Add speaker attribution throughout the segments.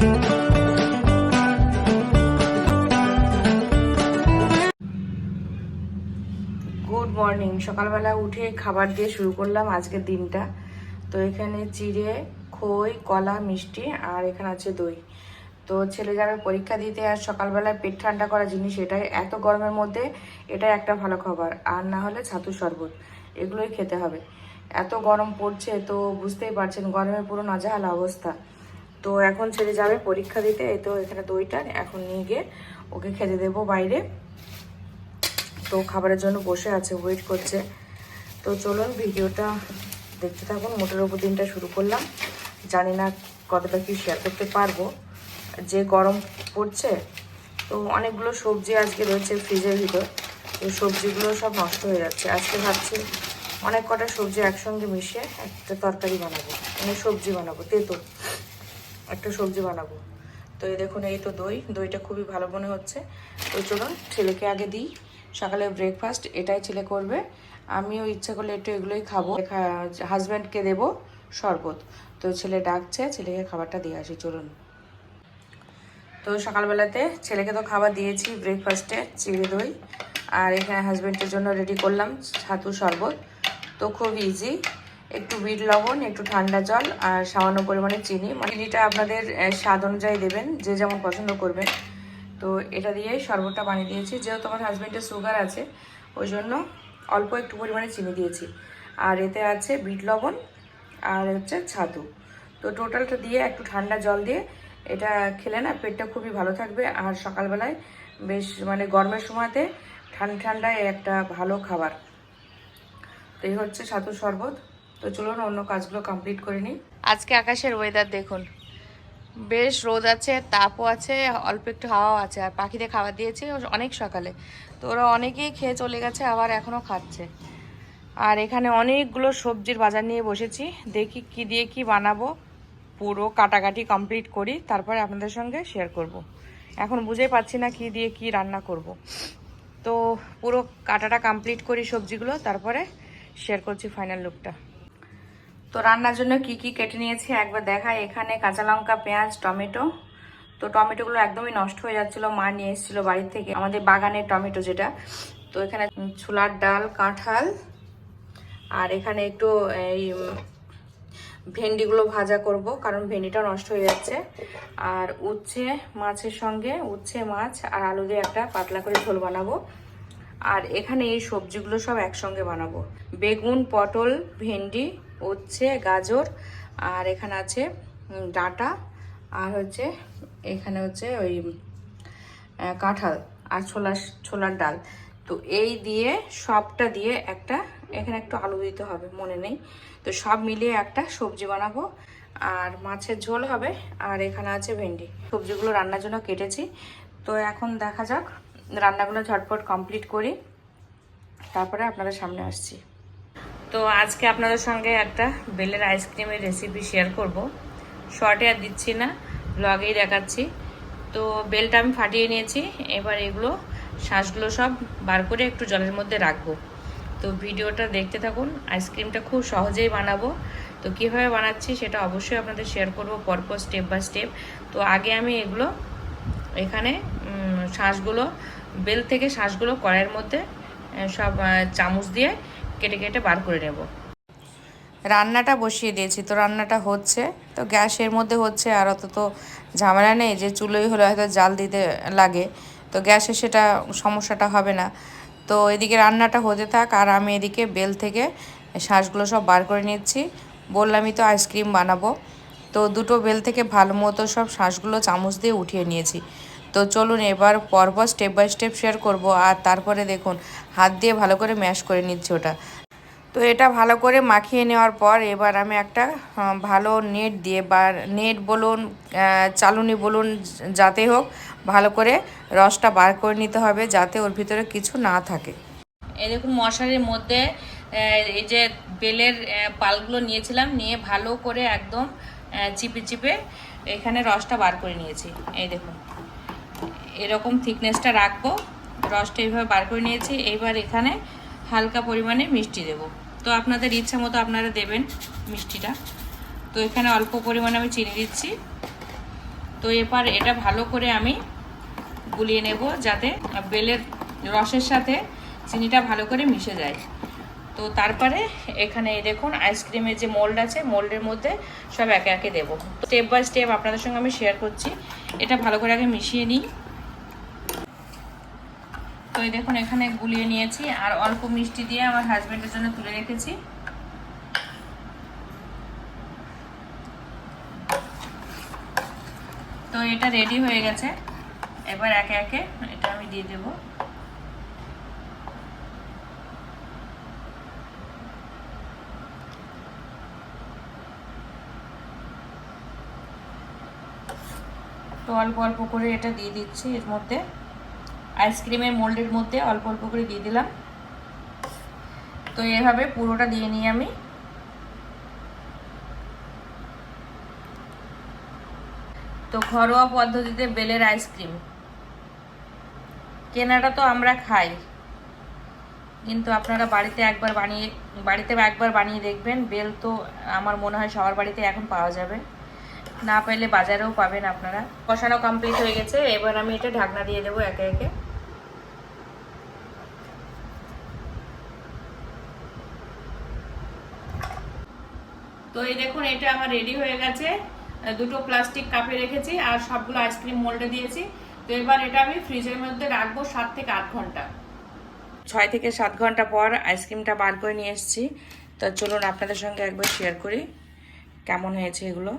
Speaker 1: Good morning সকালবেলা উঠে খাবার দিয়ে শুরু করলাম আজকের দিনটা। তো এখানে চিড়ে, খই, কলা, মিষ্টি আর এখানে আছে দই। তো ছেলে যাবে পরীক্ষা দিতে আর সকালবেলায় পেট ঠান্ডা করা জিনিস এটাই। এত গরমের মধ্যে এটাই একটা ভালো খাবার। আর না হলে ছাতু শরবত, এগুলোই খেতে হবে। এত গরম পড়ছে তো বুঝতেই পারছেন গরমে পুরো নাজেহাল অবস্থা। তো এখন ছেড়ে যাবে পরীক্ষা দিতে, এই তো এখানে দইটা এখন নিয়ে গিয়ে ওকে খেতে দেবো বাইরে। তো খাবারের জন্য বসে আছে ওয়েট করছে। তো চলুন ভিডিওটা দেখতে থাকুন মোটের ওপর দিনটা শুরু করলাম। জানি না কতটা কি শেয়ার করতে পারব। যে গরম পড়ছে, তো অনেকগুলো সবজি আজকে রয়েছে ফ্রিজের ভিতর। তো সবজিগুলো সব নষ্ট হয়ে যাচ্ছে। আজকে ভাবছি অনেক কটা সবজি একসঙ্গে মিশিয়ে একটা তরকারি বানাবো মানে সবজি বানাবো তেতো একটা সবজি বানাবো। তো এই দেখুন, এই তো দই। দইটা খুবই ভালো মনে হচ্ছে। তো চলুন, ছেলেকে আগে দিই। সকালে ব্রেকফাস্ট এটাই ছেলে করবে। আমিও ইচ্ছা করলে একটু এগুলোই খাব। হাজব্যান্ডকে দেবো শরবত। তো ছেলে ডাকছে, ছেলেকে খাবারটা দিয়ে আসি, চলুন। তো সকালবেলাতে ছেলেকে তো খাবার দিয়েছি ব্রেকফাস্টে চিড়ে দই। আর এখানে হাজব্যান্ডের জন্য রেডি করলাম ছাতু শরবত। তো খুব ইজি একটু বিট লবণ, একটু ঠান্ডা জল আর সামান্য পরিমাণে চিনি। মানে চিনিটা আপনাদের স্বাদ অনুযায়ী দেবেন, যে যেমন পছন্দ করবেন। তো এটা দিয়ে শরবতটা বানিয়ে দিয়েছি। যেহেতু আমার হাজব্যান্ডের সুগার আছে, ওই জন্য অল্প একটু পরিমাণে চিনি দিয়েছি। আর এতে আছে বিট লবণ আর হচ্ছে ছাতু। তো টোটালটা দিয়ে একটু ঠান্ডা জল দিয়ে এটা খেলে না পেটটা খুবই ভালো থাকবে। আর সকালবেলায় বেশ মানে গরমের সময়তে ঠান্ডা ঠান্ডায় একটা ভালো খাবার। তো এই হচ্ছে ছাতুর শরবত। তো চলুন অন্য কাজগুলো কমপ্লিট করে নিই। আজকে আকাশের ওয়েদার দেখুন। বেশ রোদ আছে, তাপও আছে, অল্প একটু হাওয়াও আছে। আর পাখিদের খাবার দিয়েছি অনেক সকালে। তো ওরা অনেকেই খেয়ে চলে গেছে, আবার এখনও খাচ্ছে। আর এখানে অনেকগুলো সবজির বাজার নিয়ে বসেছি। দেখি কি দিয়ে কি বানাবো। পুরো কাটাকাটি কমপ্লিট করি, তারপরে আপনাদের সঙ্গে শেয়ার করব। এখন বুঝেই পাচ্ছি না কি দিয়ে কি রান্না করব। তো পুরো কাটাটা কমপ্লিট করি সবজিগুলো, তারপরে শেয়ার করছি ফাইনাল লুকটা তো রান্নার জন্য কি কি কেটে নিয়েছি একবার দেখাই। এখানে কাঁচা লঙ্কা, পেঁয়াজ, টমেটো। তো টমেটোগুলো একদমই নষ্ট হয়ে যাচ্ছিল, মা নিয়ে এসেছিল বাড়ির থেকে। আমাদের বাগানের টমেটো যেটা। তো এখানে ছোলার ডাল, কাঁঠাল, আর এখানে একটু এই ভেন্ডিগুলো ভাজা করব, কারণ ভেন্ডিটা নষ্ট হয়ে যাচ্ছে। আর উচ্ছে মাছের সঙ্গে, উচ্ছে মাছ আর আলু দিয়ে একটা পাতলা করে ঝোল বানাবো। আর এখানে এই সবজিগুলো সব একসঙ্গে বানাবো। বেগুন, পটল, ভেন্ডি উচ্ছে গাজর, আর এখানে আছে ডাঁটা, আর হচ্ছে, এখানে হচ্ছে ওই কাঁঠাল আর ছোলা, ছোলার ডাল। তো এই দিয়ে, সবটা দিয়ে একটা, এখানে একটু আলু দিতে হবে, মনে নেই। তো সব মিলিয়ে একটা সবজি বানাবো। আর মাছের ঝোল হবে, আর এখানে আছে ভেন্ডি। সবজিগুলো রান্নার জন্য কেটেছি। তো এখন দেখা যাক, রান্নাগুলো ঝটপট কমপ্লিট করি। তারপরে আপনাদের সামনে আসছি। তো আজকে আপনাদের সঙ্গে একটা বেলের আইসক্রিমের রেসিপি শেয়ার করব। শর্টে আর দিচ্ছি না ব্লগেই দেখাচ্ছি। তো বেলটা আমি ফাটিয়ে নিয়েছি এবার এগুলো শ্বাসগুলো সব বার করে একটু জলের মধ্যে রাখব। তো ভিডিওটা দেখতে থাকুন আইসক্রিমটা খুব সহজেই বানাবো। তো কীভাবে বানাচ্ছি সেটা অবশ্যই আপনাদের শেয়ার করব পরপর স্টেপ বাই স্টেপ তো আগে আমি এগুলো এখানে উম, শাঁসগুলো বেল থেকে শাঁসগুলো কড়াইয়ের মধ্যে সব চামচ দিয়ে কেটে কেটে বার করে নেব। রান্নাটা বসিয়ে দিয়েছি। তো রান্নাটা হচ্ছে। তো গ্যাসের মধ্যে হচ্ছে আর অত তো ঝামেলা নেই যে চুলোই হলে হয়তো জাল দিতে লাগে। তো গ্যাসে সেটা সমস্যাটা হবে না। তো এদিকে রান্নাটা হতে থাক আর আমি এদিকে বেল থেকে শাঁসগুলো সব বার করে নিচ্ছি। বললামই তো আইসক্রিম বানাবো। তো দুটো বেল থেকে ভালো মতো সব শাঁসগুলো চামচ দিয়ে উঠিয়ে নিয়েছি। তো চলুন এবার পরপর স্টেপ বাই স্টেপ শেয়ার করব। আর তারপরে দেখুন, হাত দিয়ে ভালো করে ম্যাশ করে নিচ্ছি ওটা। তো এটা ভালো করে মাখিয়ে নেওয়ার পর এবার আমি একটা ভালো নেট দিয়ে বা নেট বলুন চালুনি বলুন যাতে হোক, ভালো করে রসটা বার করে নিতে হবে যাতে ওর ভিতরে কিছু না থাকে। এই দেখুন মশারির মধ্যে এই যে বেলের পালগুলো নিয়েছিলাম, নিয়ে ভালো করে একদম চিপে চিপে এখানে রসটা বার করে নিয়েছি। এই দেখুন, এরকম থিকনেসটা রাখব, রসটা এইভাবে বার করে নিয়েছি। এইবার এখানে হালকা পরিমাণে মিষ্টি দেব। তো আপনাদের ইচ্ছা মতো আপনারা দেবেন মিষ্টিটা। তো এখানে অল্প পরিমাণে আমি চিনি দিচ্ছি। তো এবার এটা ভালো করে আমি গুলিয়ে নেব যাতে বেলের রসের সাথে চিনিটা ভালো করে মিশে যায়। তো তারপরে এখানে দেখুন আইসক্রিমের যে মোল্ড আছে, মোল্ডের মধ্যে সব একে একে দেবো। স্টেপ বাই স্টেপ আপনাদের সঙ্গে আমি শেয়ার করছি। এটা ভালো করে আগে মিশিয়ে নিই। এই দেখুন, এখানে গুলিয়ে নিয়েছি আর অল্প মিষ্টি দিয়ে আমার হাজব্যান্ডের জন্য তুলে রেখেছি। তো এটা রেডি হয়ে গেছে। এবার একে একে এটা আমি দিয়ে দেবো। তো অল্প অল্প করে এটা দিয়ে দিচ্ছি এর মধ্যে। আইসক্রিমের মোল্ডের মধ্যে অল্প অল্প করে দিয়ে দিলাম। তো এভাবে পুরোটা দিয়ে নিই আমি। তো ঘরোয়া পদ্ধতিতে বেলের আইসক্রিম। কেনাটা তো আমরা খাই, কিন্তু আপনারা বাড়িতে একবার বানিয়ে, বাড়িতে একবার বানিয়ে দেখবেন, বেল তো আমার মনে হয় সবার বাড়িতে এখন পাওয়া যাবে। না পাইলে বাজারেও পাবেন আপনারা। কষানো কমপ্লিট হয়ে গেছে, এবার আমি এটা ঢাকনা দিয়ে দেবো একে একে। এই দেখুন, এটা আমার রেডি হয়ে গেছে। দুটো প্লাস্টিক কাপে রেখেছি আর সবগুলো আইসক্রিম মোল্ডে দিয়েছি। তো এবার এটা আমি ফ্রিজের মধ্যে রাখব সাত থেকে আট ঘণ্টা। ছয় থেকে সাত ঘণ্টা পর আইসক্রিমটা বার করে নিয়ে এসেছি। তো চলুন আপনাদের সঙ্গে একবার শেয়ার করি কেমন হয়েছে এগুলো।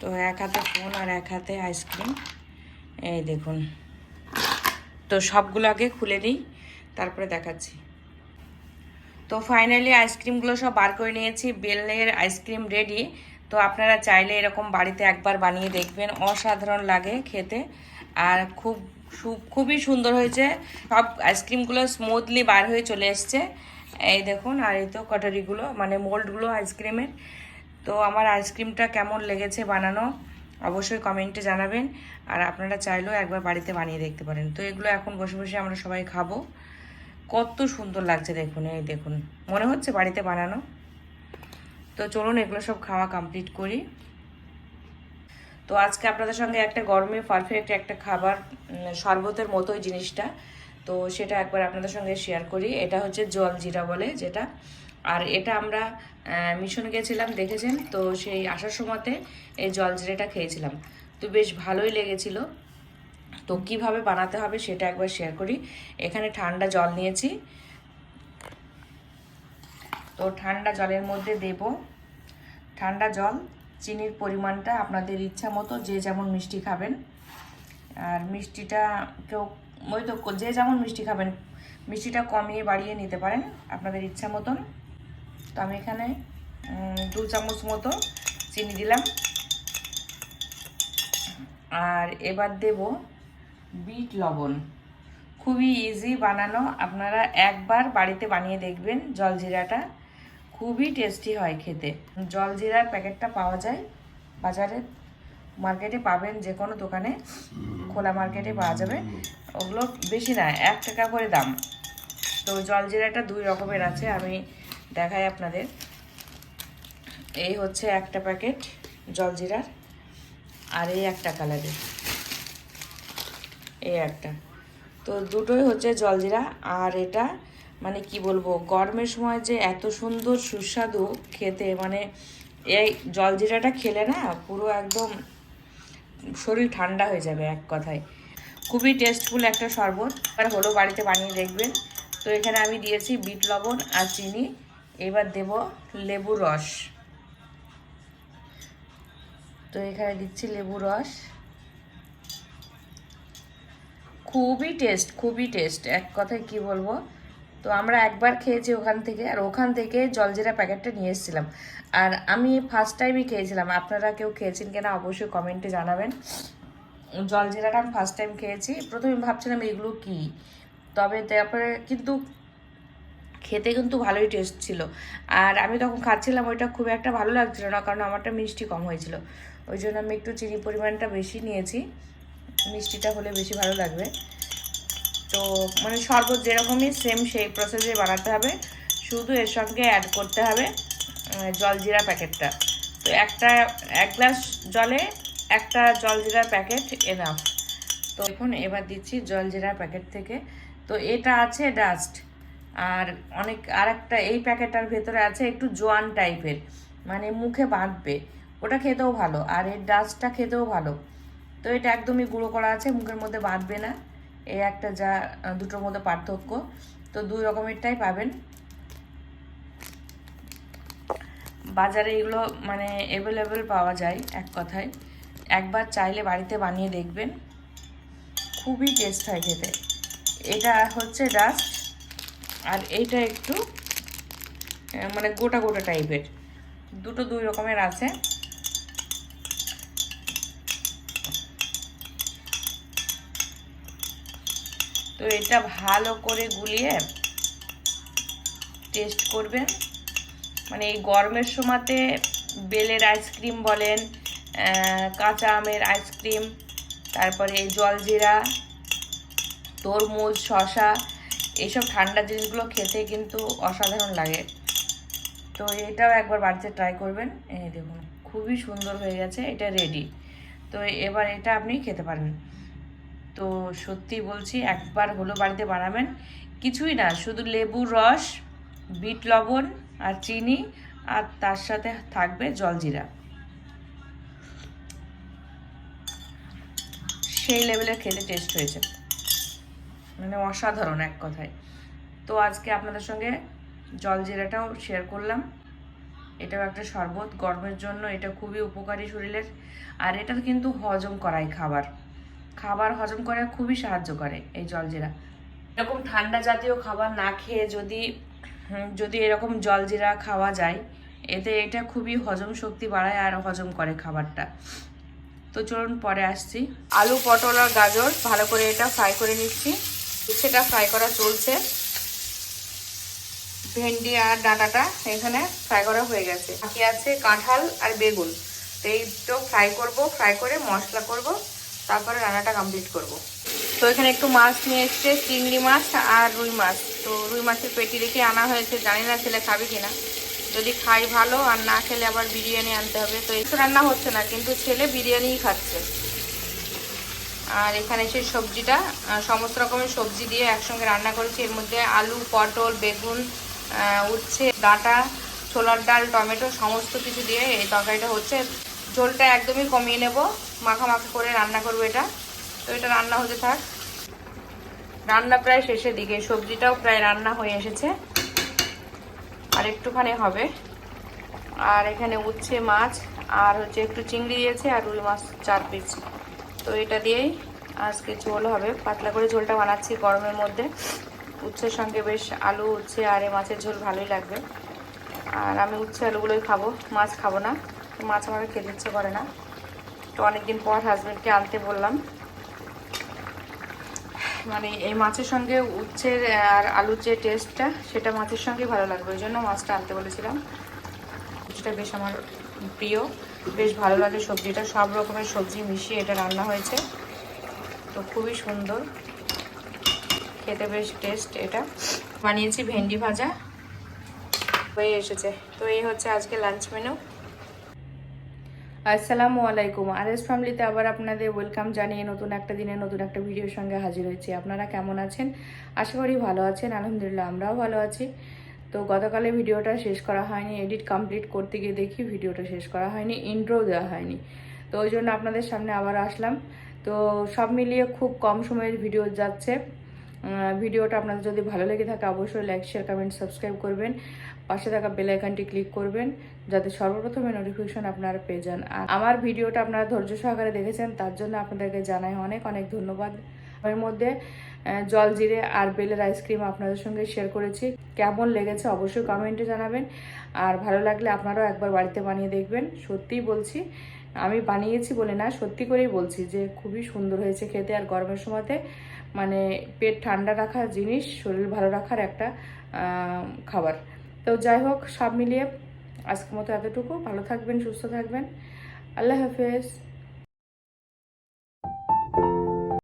Speaker 1: তো এক হাতে ফোন আর এক হাতে আইসক্রিম এই দেখুন। তো সবগুলো আগে খুলে নিই, তারপরে দেখাচ্ছি। তো ফাইনালি আইসক্রিমগুলো সব বার করে নিয়েছি। বেলের আইসক্রিম রেডি তো আপনারা চাইলে এরকম বাড়িতে একবার বানিয়ে দেখবেন। অসাধারণ লাগে খেতে। আর খুব খুবই সুন্দর হয়েছে। সব আইসক্রিমগুলো স্মুথলি বার হয়ে চলে এসছে। এই দেখুন, আর এই তো কটারিগুলো মানে মোল্ডগুলো আইসক্রিমের তো আমার আইসক্রিমটা কেমন লেগেছে বানানো, অবশ্যই কমেন্টে জানাবেন। আর আপনারা চাইলেও একবার বাড়িতে বানিয়ে দেখতে পারেন। তো এগুলো এখন বসে বসে আমরা সবাই খাব। কত সুন্দর লাগছে দেখুন, এই দেখুন। মনে হচ্ছে বাড়িতে বানানো। তো চলুন, এগুলো সব খাওয়া কমপ্লিট করি। তো আজকে আপনাদের সঙ্গে একটা গরমে পারফেক্ট একটা খাবার শরবতের মতোই জিনিসটা। তো সেটা একবার আপনাদের সঙ্গে শেয়ার করি। এটা হচ্ছে জল জিরা বলে যেটা। আর এটা আমরা মিশন গেছিলাম, দেখেছেন? তো সেই আসার সময়তে এই জল জিরাটা খেয়েছিলাম। তো বেশ ভালোই লেগেছিল। তো কীভাবে বানাতে হবে সেটা একবার শেয়ার করি। এখানে ঠান্ডা জল নিয়েছি। তো ঠান্ডা জলের মধ্যে দেব। ঠান্ডা জল, চিনির পরিমাণটা আপনাদের ইচ্ছা মতো যে যেমন মিষ্টি খাবেন। আর মিষ্টিটা কেউ, ওই তো যে যেমন মিষ্টি খাবেন, মিষ্টিটা কমিয়ে বাড়িয়ে নিতে পারেন আপনাদের ইচ্ছা মতন। তো আমি এখানে দু চামচ মতো চিনি দিলাম। আর এবার দেব বিট লবণ। খুবই ইজি বানানো। আপনারা একবার বাড়িতে বানিয়ে দেখবেন জলজিরাটা খুবই টেস্টি হয় খেতে। জলজিরার প্যাকেটটা পাওয়া যায়। বাজারে মার্কেটে পাবেন যে কোনো দোকানে। খোলা মার্কেটে পাওয়া যাবে। ওগুলো বেশি না, এক টাকা করে দাম। তো জলজিরাটা দুই রকমের আছে, আমি দেখাই আপনাদের। এই হচ্ছে একটা প্যাকেট জলজিরার আর এই একটা কালারের। এই একটা। তো দুটোই হচ্ছে জলজিরা। আর এটা মানে কি বলব, গরমের সময় যে এত সুন্দর সুস্বাদু খেতে মানে এই জলজিরাটা খেলে না পুরো একদম শরীর ঠান্ডা হয়ে যাবে এক কথায়। খুবই টেস্টফুল একটা শরবত। আর হলো বাড়িতে বানিয়ে দেখবেন। তো এখানে আমি দিয়েছি বিট লবণ আর চিনি। এবার দেব লেবু রস। তো এখানে দিচ্ছি লেবু রস। খুবই টেস্ট খুবই টেস্ট এক কথায় কি বলব? তো আমরা একবার খেয়েছি ওখান থেকে, আর ওখান থেকে জলজিরা প্যাকেটটা নিয়ে এসেছিলাম। আর আমি ফার্স্ট টাইমই খেয়েছিলাম, আপনারা কেউ খেয়েছেন কিনা অবশ্যই কমেন্টে জানাবেন। জলজিরাটা আমি ফার্স্ট টাইম খেয়েছি, প্রথমে ভাবছিলাম এগুলো কি? তবে তারপরে কিন্তু খেতে কিন্তু ভালোই টেস্ট ছিল। আর আমি তখন খাচ্ছিলাম, ওইটা খুব একটা ভালো লাগছিল না, কারণ আমারটা মিষ্টি কম হয়েছিল। ওই জন্য আমি একটু চিনি পরিমাণটা বেশি নিয়েছি। মিষ্টিটা হলে বেশি ভালো লাগবে। তো মানে শরবত যেরকমই সেম সেই প্রসেসে বানাতে হবে। শুধু এর সঙ্গে অ্যাড করতে হবে জলজিরা প্যাকেটটা তো একটা, এক গ্লাস জলে একটা জলজিরার প্যাকেট এনাফ তো এখন এবার দিচ্ছি জলজিরার প্যাকেট থেকে। তো এটা আছে ডাস্ট আর অনেক আর একটা এই প্যাকেটটার ভেতরে আছে একটু জোয়ান টাইপের মানে মুখে বাঁধবে। ওটা খেতেও ভালো। আর এর ডাস্টটা খেতেও ভালো। তো এটা একদমই গুঁড়ো করা আছে, মুখের মধ্যে বাঁধবে না। এই একটা যা দুটোর মধ্যে পার্থক্য। তো দুই রকমেরটাই পাবেন। বাজারে এগুলো মানে অ্যাভেলেবেল পাওয়া যায় এক কথায়। একবার চাইলে বাড়িতে বানিয়ে দেখবেন। খুবই টেস্ট হয় খেতে। এটা হচ্ছে ডাস্ট আর এইটা একটু মানে গোটা গোটা টাইপের দুটো দুই রকমের আছে। তো এটা ভালো করে গুলিয়ে টেস্ট করবেন। মানে এই গরমের সময়তে বেলের আইসক্রিম বলেন কাঁচা আমের আইসক্রিম তারপরে এই জলজিরা, তরমুজ শশা এইসব ঠান্ডা জিনিসগুলো খেতে কিন্তু অসাধারণ লাগে। তো এটাও একবার বাড়িতে ট্রাই করবেন। এই দেখুন, খুবই সুন্দর হয়ে গেছে, এটা রেডি তো এবার এটা আপনি খেতে পারেন। তো সত্যি বলছি, একবার হলো বাড়িতে বানাবেন। কিছুই না, শুধু লেবুর রস, বিট লবণ আর চিনি আর তার সাথে থাকবে জলজিরা। সেই লেভেলের খেতে টেস্ট হয়েছে। মানে অসাধারণ এক কথায়। তো আজকে আপনাদের সঙ্গে জলজিরাটাও শেয়ার করলাম। এটাও একটা শরবত, গরমের জন্য এটা খুবই উপকারী শরীরের। আর এটা কিন্তু হজম করায় খাবার। খাবার হজম করে খুবই সাহায্য করে এই জলজিরা। এরকম ঠান্ডা জাতীয় খাবার না খেয়ে যদি যদি এরকম জলজিরা খাওয়া যায়, এতে এটা খুবই হজম শক্তি বাড়ায় আর হজম করে খাবারটা। তো চলুন পরে আসছি। আলু, পটল আর গাজর ভালো করে এটা ফ্রাই করে নিচ্ছি। সেটা ফ্রাই করা চলছে। ভেন্ডি আর ডাঁটাটা এখানে ফ্রাই করা হয়ে গেছে। বাকি আছে কাঁঠাল আর বেগুন। তো এই তো ফ্রাই করব, ফ্রাই করে মশলা করব। তারপরে রান্নাটা কমপ্লিট করব। তো এখানে একটু মাছ নিয়ে এসছে, চিংড়ি মাছ আর রুই মাছ। তো রুই মাছের পেটি রেখে আনা হয়েছে, জানি না ছেলে খাবে কিনা। যদি খাই ভালো, আর না খেলে আবার বিরিয়ানি আনতে হবে। তো একটু রান্না হচ্ছে না, কিন্তু ছেলে বিরিয়ানিই খাচ্ছে। আর এখানে সেই সবজিটা সমস্ত রকমের সবজি দিয়ে একসঙ্গে রান্না করেছি। এর মধ্যে আলু, পটল, বেগুন উচ্ছে, ডাঁটা, ছোলার ডাল, টমেটো, সমস্ত কিছু দিয়ে এই তরকারিটা হচ্ছে। ঝোলটা একদমই কমিয়ে নেব। মাখা মাখা করে রান্না করব এটা। তো এটা রান্না হতে থাক। রান্না প্রায় শেষের দিকে। সবজিটাও প্রায় রান্না হয়ে এসেছে। আর একটুখানি হবে। আর এখানে উচ্ছে, মাছ, আর হচ্ছে একটু চিংড়ি দিয়েছে আর রুই মাছ চার পিস। তো এটা দিয়েই আজকে ঝোল হবে। পাতলা করে ঝোলটা বানাচ্ছি গরমের মধ্যে। উচ্ছের সঙ্গে বেশ আলু, উচ্ছে আর এ মাছের ঝোল ভালোই লাগবে। আর আমি উচ্ছে আলুগুলোই খাব। মাছ খাব না। মাছ আমার খেতে ইচ্ছে করে না। তো অনেকদিন পর হাজব্যান্ডকে আনতে বললাম। মানে এই মাছের সঙ্গে উচ্ছের আর আলুর যে টেস্টটা সেটা মাছের সঙ্গেই ভালো লাগবে। ওই জন্য মাছটা আনতে বলেছিলাম। সেটা বেশ আমার প্রিয়। বেশ ভালো লাগে সবজিটা। সব রকমের সবজি মিশিয়ে এটা রান্না হয়েছে। তো খুবই সুন্দর। খেতে বেশ টেস্ট এটা। বানিয়েছি ভেন্ডি ভাজা। হয়ে এসেছে। তো এই হচ্ছে আজকে লাঞ্চ মেনু আসসালামু আলাইকুম। আর এস ফ্যামিলিতে আবার আপনাদের ওয়েলকাম জানিয়ে নতুন একটা দিনে নতুন একটা ভিডিওর সঙ্গে হাজির হয়েছি। আপনারা কেমন আছেন? আশা করি ভালো আছেন। আলহামদুলিল্লাহ, আমরাও ভালো আছি। তো গতকালে ভিডিওটা শেষ করা হয়নি, এডিট কমপ্লিট করতে গিয়ে দেখি ভিডিওটা শেষ করা হয়নি ইন্ট্রো দেওয়া হয়নি। তো ওই জন্য আপনাদের সামনে আবার আসলাম। তো সব মিলিয়ে খুব কম সময়ের ভিডিও যাচ্ছে। ভিডিওটা আপনাদের যদি ভালো লেগে থাকে অবশ্যই লাইক শেয়ার কমেন্ট সাবস্ক্রাইব করবেন। পাশে থাকা বেল আইকনটি ক্লিক করবেন, যাতে সর্বপ্রথমে নোটিফিকেশন আপনারা পেয়ে যান। আর আমার ভিডিওটা আপনারা ধৈর্য সহকারে দেখেছেন, তার জন্য আপনাদেরকে জানাই অনেক অনেক ধন্যবাদ। এর মধ্যে জল জিরে আর বেলের আইসক্রিম আপনাদের সঙ্গে শেয়ার করেছি। কেমন লেগেছে অবশ্যই কমেন্টে জানাবেন। আর ভালো লাগলে আপনারাও একবার বাড়িতে বানিয়ে দেখবেন। সত্যিই বলছি, আমি বানিয়েছি বলে না, সত্যি করেই বলছি যে খুবই সুন্দর হয়েছে খেতে আর গরমের সময়তে। মানে পেট ঠান্ডা রাখার জিনিস, শরীর ভালো রাখার একটা খাবার। তো যাই হোক সব মিলিয়ে আজকের মতো এতটুকু। ভালো থাকবেন সুস্থ থাকবেন। আল্লাহ হাফেজ।